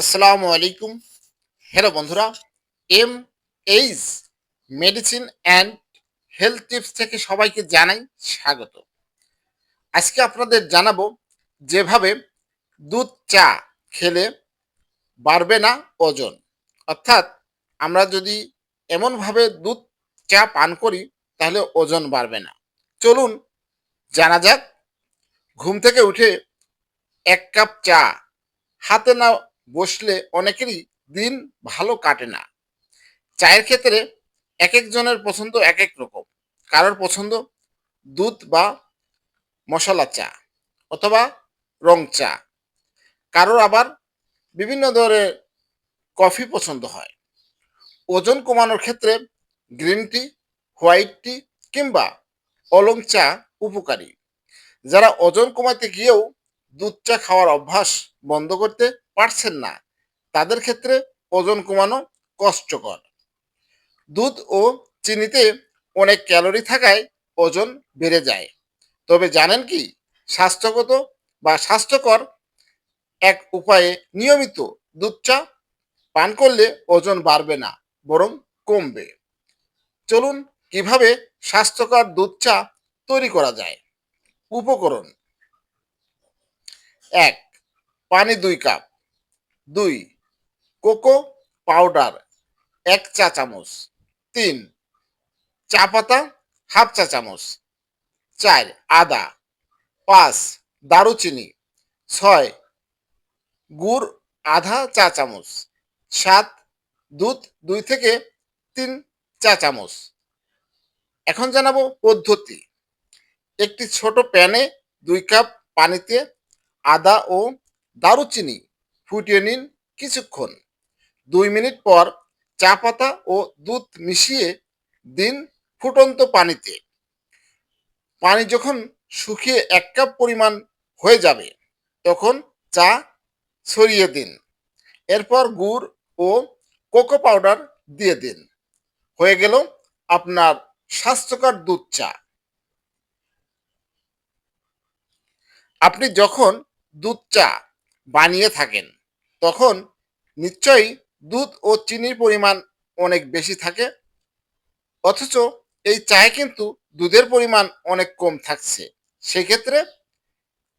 আসসালামু আলাইকুম। হ্যালো বন্ধুরা, M H medicine and health tips থেকে সবাইকে জানাই স্বাগত। আজকে আপনাদের জানাব যেভাবে দুধ চা খেলে বাড়বে না ওজন। অর্থাৎ আমরা যদি এমনভাবে দুধ চা পান করি, তাহলে ওজন বাড়বে না। চলুন জানা যাক। ঘুম থেকে উঠে এক কাপ চা হাতে না বসলে অনেকেরই দিন ভালো কাটে না। চায়ের ক্ষেত্রে এক একজনের পছন্দ এক এক রকম। কারোর পছন্দ দুধ বা মশলা চা অথবা রং চা। কারোর আবার বিভিন্ন ধরনের কফি পছন্দ হয়। ওজন কমানোর ক্ষেত্রে গ্রিন টি, হোয়াইট টি কিংবা অলং চা উপকারী। যারা ওজন কমাতে গিয়েও দুধ চা খাওয়ার অভ্যাস বন্ধ করতে পারছেন না। তাদের ক্ষেত্রে ওজন কমানো কষ্টকর। দুধ ও চিনিতে অনেক ক্যালোরি থাকায় ওজন বেড়ে যায়। তবে জানেন কি, স্বাস্থ্যগত বা স্বাস্থ্যকর এক উপায়ে নিয়মিত দুধ চা পান করলে ওজন বাড়বে না, বরং কমবে। চলুন কীভাবে স্বাস্থ্যকর দুধ চা তৈরি করা যায়? উপকরণ। এক, পানি দুই কাপ। দুই, কোকো পাউডার, এক চা চামচ। তিন, চা পাতা, হাফ চা চামচ। চার, আদা। পাঁচ, দারুচিনি। ছয়, গুড়, আধা চা চামচ। সাত, দুধ দুই থেকে তিন চা চামচ। এখন জানাব পদ্ধতি। একটি ছোট প্যানে দুই কাপ পানিতে আদা ও দারুচিনি ফুটিয়ে নিন কিছুক্ষণ। দুই মিনিট পর চা পাতা ও দুধ মিশিয়ে দিন ফুটন্ত পানিতে। পানি যখন শুকিয়ে এক কাপ পরিমাণ হয়ে যাবে, তখন চা ছড়িয়ে দিন। এরপর গুড় ও কোকো পাউডার দিয়ে দিন। হয়ে গেল আপনার স্বাস্থ্যকর দুধ চা। আপনি যখন দুধ চা বানিয়ে থাকেন তখন নিশ্চয়ই দুধ ও চিনির পরিমাণ অনেক বেশি থাকে। অথচ এই চায়ে কিন্তু দুধের পরিমাণ অনেক কম থাকছে। সেক্ষেত্রে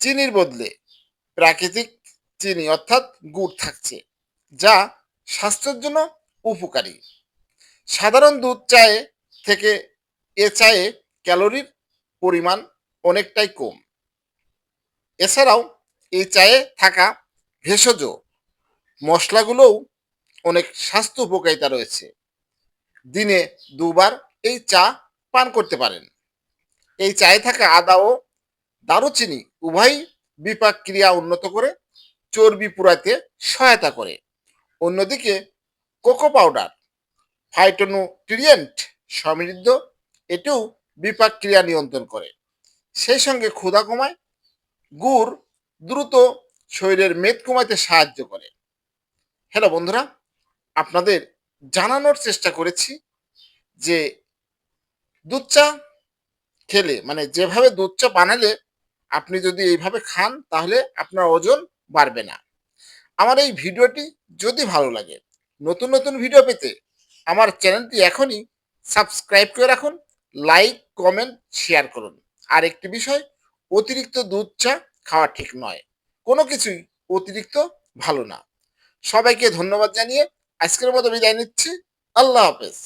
চিনির বদলে প্রাকৃতিক চিনি অর্থাৎ গুড় থাকছে, যা স্বাস্থ্যের জন্য উপকারী। সাধারণ দুধ চায়ে থেকে এ চায়ে ক্যালোরির পরিমাণ অনেকটাই কম। এছাড়াও এই চায়ে থাকা ভেষজ মশলাগুলোও অনেক স্বাস্থ্য উপকারিতা রয়েছে। দিনে দুবার এই চা পান করতে পারেন। এই চায়ে থাকা আদা ও দারুচিনি উভয়ই বিপাক ক্রিয়া উন্নত করে, চর্বি পুরাতে সহায়তা করে। অন্যদিকে কোকো পাউডার ফাইটোনুট্রিয়েন্ট সমৃদ্ধ, এটিও বিপাক ক্রিয়া নিয়ন্ত্রণ করে। সেই সঙ্গে ক্ষুধা কমায়, গুড় দ্রুত শরীরের মেদ কমাতে সাহায্য করে। হ্যালো বন্ধুরা, আপনাদের জানানোর চেষ্টা করেছি যে দুধ চা খেলে মানে যেভাবে দুধ চা বানালে আপনি যদি এইভাবে খান, তাহলে আপনার ওজন বাড়বে না। আমার এই ভিডিওটি যদি ভালো লাগে, নতুন নতুন ভিডিও পেতে আমার চ্যানেলটি এখনই সাবস্ক্রাইব করে রাখুন, লাইক, কমেন্ট, শেয়ার করুন। আর একটি বিষয়, অতিরিক্ত দুধ চা খাওয়া ঠিক নয়। কোনো কিছুই অতিরিক্ত ভালো না। সবাইকে ধন্যবাদ জানিয়ে আজকের মতো বিদায় নিচ্ছি। আল্লাহ হাফেজ।